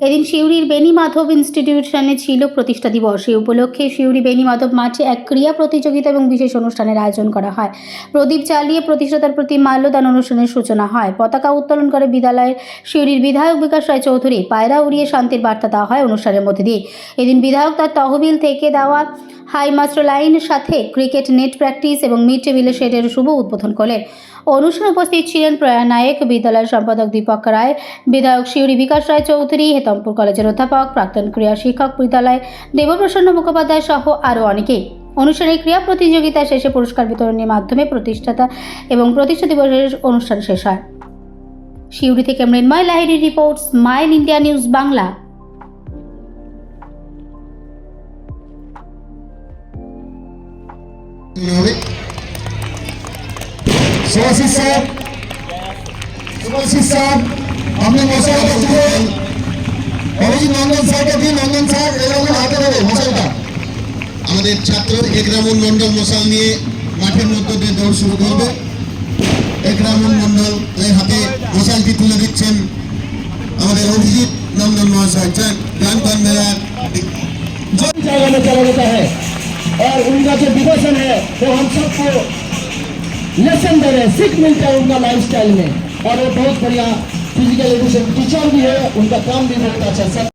এদিন শিউরির বেনি মাধব ইনস্টিটিউশনে ছিল প্রতিষ্ঠা দিবস। এই উপলক্ষে শিউরি বেনি মাধব মাঠে এক ক্রীড়া প্রতিযোগিতা এবং বিশেষ অনুষ্ঠানের আয়োজন করা হয়। প্রদীপ চালিয়ে প্রতিষ্ঠাতার প্রতি মাল্যদান অনুষ্ঠানের সূচনা হয়। পতাকা উত্তোলন করে বিদ্যালয়ের শিউরির বিধায়ক বিকাশ রায় চৌধুরী। পায়রা উড়িয়ে শান্তির বার্তা দেওয়া হয় অনুষ্ঠানের মধ্যে দিয়ে। এদিন বিধায়ক তার তহবিল থেকে দেওয়া হাই মাস্টার লাইনের সাথে ক্রিকেট নেট প্র্যাকটিস এবং মিড ডে মিলের শেডের শুভ উদ্বোধন করলেন। অনুষ্ঠানে উপস্থিত ছিলেন প্রয়ার নায়ক, বিদ্যালয়ের সম্পাদক দীপক রায়, বিধায়ক শিউরি বিকাশ রায় চৌধুরী, হেতমপুর কলেজের অধ্যাপক, প্রাক্তন ক্রীড়া শিক্ষক বিদ্যালয়, দেবপ্রসন্ন মুখোপাধ্যায় সহ আরও অনেকেই অনুষ্ঠানে ক্রীড়া প্রতিযোগিতা শেষে পুরস্কার বিতরণের মাধ্যমে প্রতিষ্ঠাতা এবং প্রতিষ্ঠা দিবসের অনুষ্ঠান শেষ হয়। শিউরি থেকে Mrinmoy Lahiri report, smile India news Bangla. হবে শিবাশিস স্যার শিবাশিস স্যার আপনি মশলাটা দিয়ে নন্দন স্যারকে দিয়ে নন্দন স্যার এরকম হাতে দেবে মশালটা আমাদের ছাত্র একরামুল মন্ডল মশাল নিয়ে মাঠের মধ্যে দিয়ে দৌড় শুরু করবে একরামুল মন্ডল এই হাতে মশালটি তুলে দিচ্ছেন আমাদের অভিজিৎ নন্দন মহাশয় যান গান গান মেলার জায়গা চালানো और उनका जो डिवोशन है, वो हम सबको लेसन दे रहे हैं। सीख मिलता है उनका लाइफ में। और वो बहुत बढ़िया फ़िज़िकल एजुकेशन टीचर भी है, उनका काम भी बहुत अच्छा है।